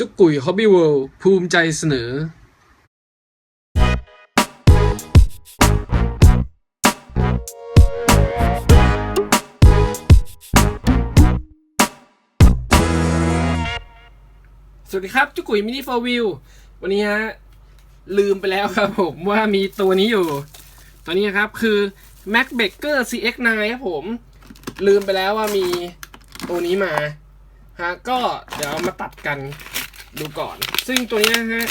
จุกกุยฮอบบี้เวิลด์ภูมิใจเสนอ สวัสดีครับ จุกกุยมินิโฟวิววันนี้ฮะ ลืมไปแล้วครับผมว่ามีตัวนี้อยู่ ตัวนี้ครับคือ Mac b a k e r CX9 ครับผม ลืมไปแล้วว่ามีตัวนี้มาฮะก็เดี๋ยวมาตัดกัน ดูก่อน ซึ่งตัวนี้นะฮะ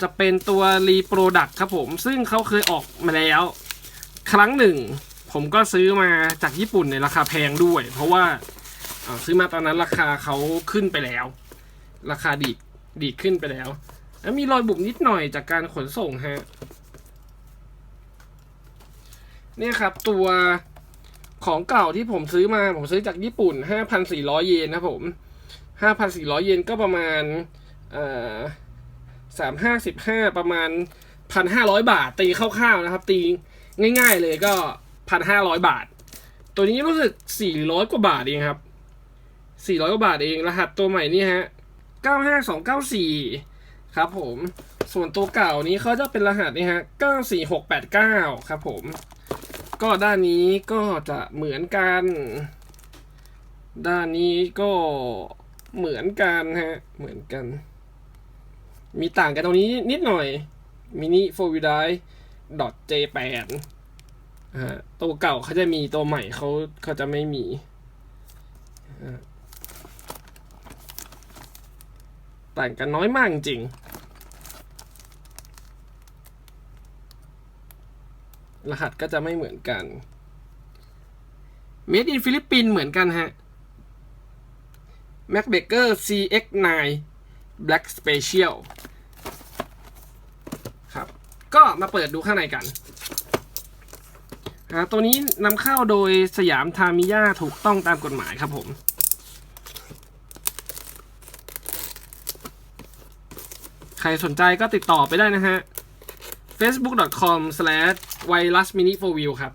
จะเป็นตัวรีโปรดักครับผม ซึ่งเขาเคยออกมาแล้ว ครั้งหนึ่ง ผมก็ซื้อมาจากญี่ปุ่นในราคาแพงด้วย เพราะว่าซื้อมาตอนนั้นราคาเขาขึ้นไปแล้ว ราคาดีดดีขึ้นไปแล้วแล้วมีรอยบุบนิดหน่อยจากการขนส่งฮะเนี่ยครับตัวของเก่าที่ผมซื้อมาผมซื้อจากญี่ปุ่น 5,400 เยนนะผม ครับผม5,400เยนก็ประมาณสามห้าสิบห้าประมาณพันห้าร้อยบาท ตีคร่าวๆนะครับ ตีง่ายๆเลยก็พันห้าร้อยบาท ตัวนี้รู้สึกสี่ร้อยกว่าบาทเองครับสี่ร้อยกว่าบาทเองรหัสตัวใหม่นี่ฮะเก้าห้าสองเก้าสี่ครับผม ส่วนตัวเก่านี้เขาจะเป็นรหัสนี่ฮะเก้าสี่หกแปดเก้าครับผม ก็ด้านนี้ก็จะเหมือนกัน ด้านนี้ก็ เหมือนกันฮะ เหมือนกัน มีต่างกันตรงนี้นิดหน่อย mini f o r w h e e l drive j8 ฮะตัวเก่าเขาจะมีตัวใหม่เขาเขาจะไม่มีต่างกันน้อยมากจริง รหัสก็จะไม่เหมือนกัน Made in ฟิลิปปินส์เหมือนกันฮะ Mac Baker CX9 Black Special ครับ ก็มาเปิดดูข้างในกัน ตัวนี้นำเข้าโดยสยามทามิยาถูกต้องตามกฎหมายครับผมใครสนใจก็ติดต่อไปได้นะฮะ facebook.com/virusmini4view ครับ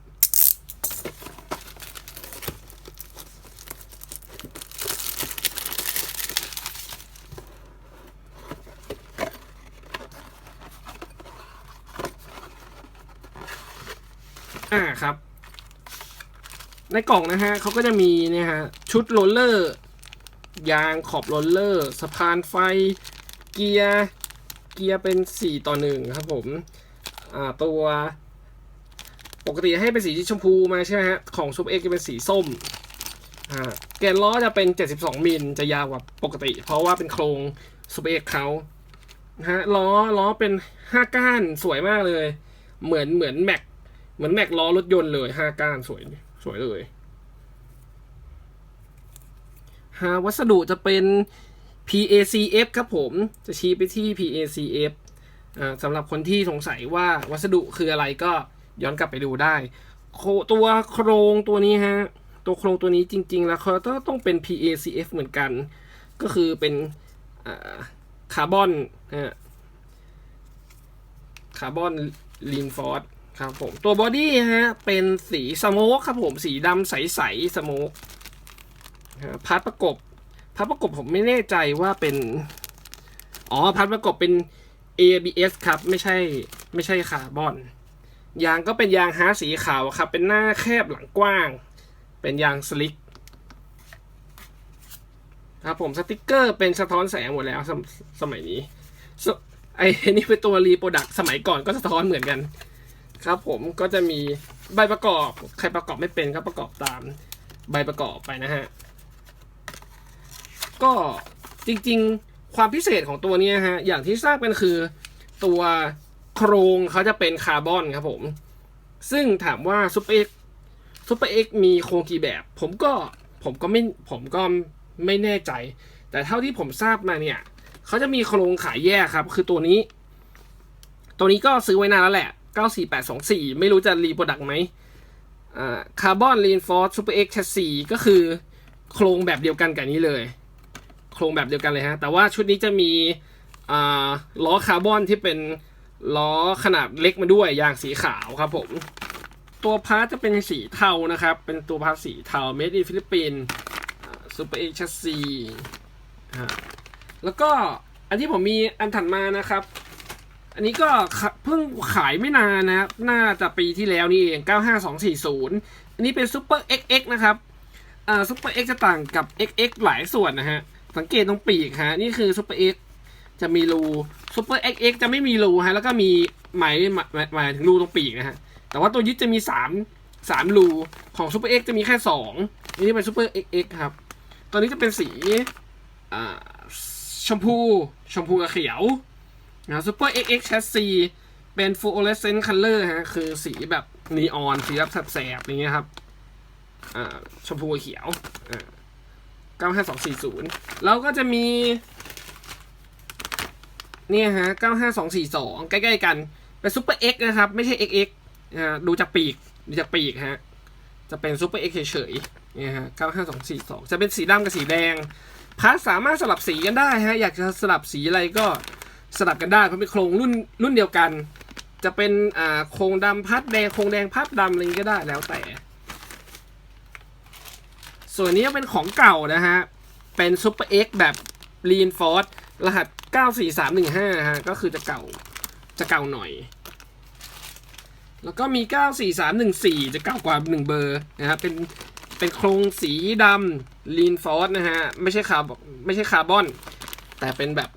อ่าครับ ในกล่องนะฮะเขาก็จะมีเนี่ยฮะชุดโรลเลอร์ ยางขอบโรลเลอร์ สะพานไฟ เกียร์ เกียร์เป็น 4 ต่อ 1 ครับผม อ่าตัวปกติให้เป็นสีชมพูมาใช่ไหมฮะ ของซูเปอร์เอ็กจะเป็นสีส้มอ่าแกนล้อจะเป็น 72 มิลจะยาวกว่าปกติ เพราะว่าเป็นโครงซูเปอร์เอ็กเขาฮะล้อล้อเป็น 5 ก้านสวยมากเลย เหมือนเหมือนแม็ก เหมือนแม็กล้อรถยนต์เลย5ก้านสวยสวยเลยฮะวัสดุจะเป็น PACF ครับผมจะชี้ไปที่ PACF อ่าสำหรับคนที่สงสัยว่าวัสดุคืออะไรก็ย้อนกลับไปดูได้โคตัวโครงตัวนี้ฮะ ตัวโครงตัวนี้จริง ๆ แล้วเขาต้องเป็น PACF เหมือนกัน ก็คือเป็นคาร์บอนฮะคาร์บอนลีนฟอร์ ครับผมตัวบอดี้ฮะเป็นสีสโมกครับผมสีดำใสๆสโมกพาร์ทประกบพาร์ทประกบผมไม่แน่ใจว่าเป็น อ๋อพาร์ทประกบเป็น ABS ครับไม่ใช่ไม่ใช่คาร์บอน ยางก็เป็นยางฮาร์ดสีขาวครับ เป็นหน้าแคบหลังกว้าง เป็นยางสลิกครับผมสติกเกอร์เป็นสะท้อนแสงหมดแล้วสมสมัยนี้ไอ้นี่เป็นตัวรีโปรดักสมัยก่อนก็สะท้อนเหมือนกัน ครับผมก็จะมีใบประกอบ ใครประกอบไม่เป็นก็ประกอบตามใบประกอบไปนะฮะ ก็จริงๆความพิเศษของตัวนี้ฮะ อย่างที่ทราบกันคือ ตัวโครงเขาจะเป็นคาร์บอนครับผม ซึ่งถามว่าซูเปอร์เอ็กซูเปอร์เอ็กมีโครงกี่แบบ ผมก็ผมก็ไม่ผมก็ไม่แน่ใจ แต่เท่าที่ผมทราบมาเนี่ยเขาจะมีโครงขายแยกครับ คือตัวนี้ ตัวนี้ก็ซื้อไว้นานแล้วแหละ 94824 ไม่รู้จะรีโปรดักต์ไหมอ่าคาร์บอนรีนฟอร์สซูเปอร์เอ็กแชสซีก็คือโครงแบบเดียวกันกับนี้เลย โครงแบบเดียวกันเลยฮะ แต่ว่าชุดนี้จะมีอ่าล้อคาร์บอนที่เป็นล้อขนาดเล็กมาด้วยยางสีขาวครับผม ตัวพาร์ทจะเป็นสีเทานะครับ เป็นตัวพาร์ทสีเทา made in ฟิลิปปินส์ซูเปอร์เอ็กชัสซีแล้วก็อันที่ผมมีอันถัดมานะครับ อันนี้ก็เพิ่งขายไม่นานนะครับ น่าจะปีที่แล้วนี่เอง 95240 อันนี้เป็น Super XX นะครับ อ่า Super X จะต่างกับ XX หลายส่วนนะฮะ สังเกตตรงปีกฮะ นี่คือ Super X จะมีรู Super XX จะไม่มีรูฮะ แล้วก็มีหมายหมายหมายถึงรูตรงปีกนะฮะ แต่ว่าตัวยึดจะมีสามสามรู ของ Super X จะมีแค่สองอันนี้เป็น Super XX ครับ ตัวนี้จะเป็นสี อ่า ชมพู ชมพูกับเขียว นะ Super XX Chassis เป็น fluorescent color ฮะ คือสีแบบนีออนสีแบบแสบๆอย่างเงี้ยครับอ่าชมพูเขียวอ่า95240 แล้วก็จะมี เนี่ยฮะ 95242 ใกล้ๆกัน เป็น Super X นะครับ ไม่ใช่ XX อ่าดูจากปีก ดูจากปีกฮะ จะเป็น Super X เฉยๆเนี่ยฮะ 95242 จะเป็นสีดำกับสีแดงพาร์ทสามารถสลับสีกันได้ฮะ อยากจะสลับสีอะไรก็ สลับกันได้เพราะเป็นโครงรุ่นรุ่นเดียวกัน จะเป็นอ่าโครงดำพัดแดงโครงแดงพัดดำอะไรนี้ก็ได้แล้วแต่ ส่วนนี้เป็นของเก่านะฮะ เป็น Super X แบบ Reinforce รหัส 94315 ฮะ ก็คือจะเก่าจะเก่าหน่อย แล้วก็มี 94314 จะเก่ากว่า 1 เบอร์นะครับเป็นเป็นโครงสีดำ Reinforce นะฮะ ไม่ใช่คาร์บไม่ใช่คาร์บอน แต่เป็นแบบ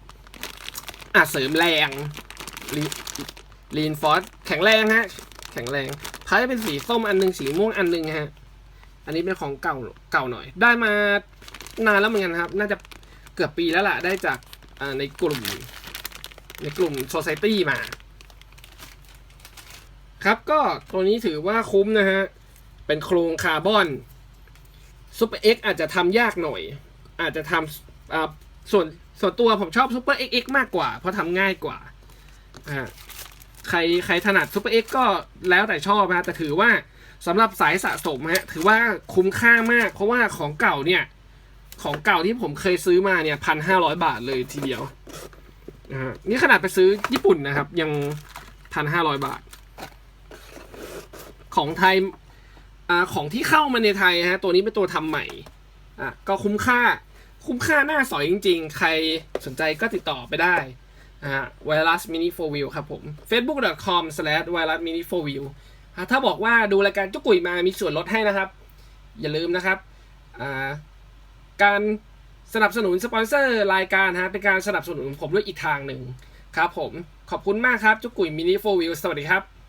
อะเสริมแรง Reinforce แข็งแรงฮะ แข็งแรงพายเป็นสีส้มอันหนึงสีม่วงอันหนึงฮะ อันนี้เป็นของเก่าเก่าหน่อย ได้มานานแล้วเหมือนกันครับ น่าจะเกือบปีแล้วล่ะ ได้จากในกลุ่ม ในกลุ่ม Society มา ครับก็ตัวนี้ถือว่าคุ้มนะฮะ เป็นโครงคาร์บอน Super X อาจจะทำยากหน่อย อาจจะทำ ส่วนส่วนตัวผมชอบ Super XX มากกว่า เพราะทำง่ายกว่าอ่าใครใครถนัด Super X ก็แล้วแต่ชอบนะแต่ถือว่าสำหรับสายสะสมฮะถือว่าคุ้มค่ามาก เพราะว่าของเก่าเนี่ย ของเก่าที่ผมเคยซื้อมาเนี่ยพันห้าร้อยบาทเลยทีเดียวนะฮะนี่ขนาดไปซื้อญี่ปุ่นนะครับ ยังพันห้าร้อยบาท ของไทยอ่าของที่เข้ามาในไทยฮะตัวนี้เป็นตัวทำใหม่อะก็คุ้มค่า คุ้มค่าหน้าสอยจริง ๆ ใครสนใจก็ติดต่อไปได้อ่า Wireless Mini 4 Wheel ครับผม facebook.com/wireless mini 4 wheel ถ้าบอกว่าดูรายการจุกุยมามีส่วนลดให้นะครับ อย่าลืมนะครับ การสนับสนุนสปอนเซอร์รายการฮะเป็นการสนับสนุนผมด้วยอีกทางหนึ่งครับผม ขอบคุณมากครับจุกุยมินิโฟวิวสวัสดีครับ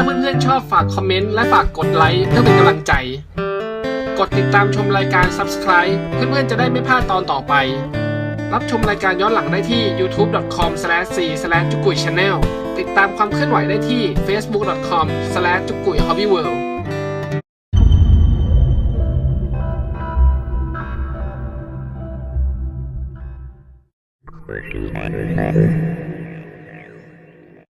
ถ้าเพื่อนๆชอบฝากคอมเมนต์และฝากกดไลค์เพื่อเป็นกำลังใจ กดติดตามชมรายการ Subscribe เพื่อนๆจะได้ไม่พลาดตอนต่อไป รับชมรายการย้อนหลังได้ที่ youtube.com/c/ จุกุย channel ติดตามความเคลื่อนไหวได้ที่ facebook.com/ จุกุย hobby world Thank you.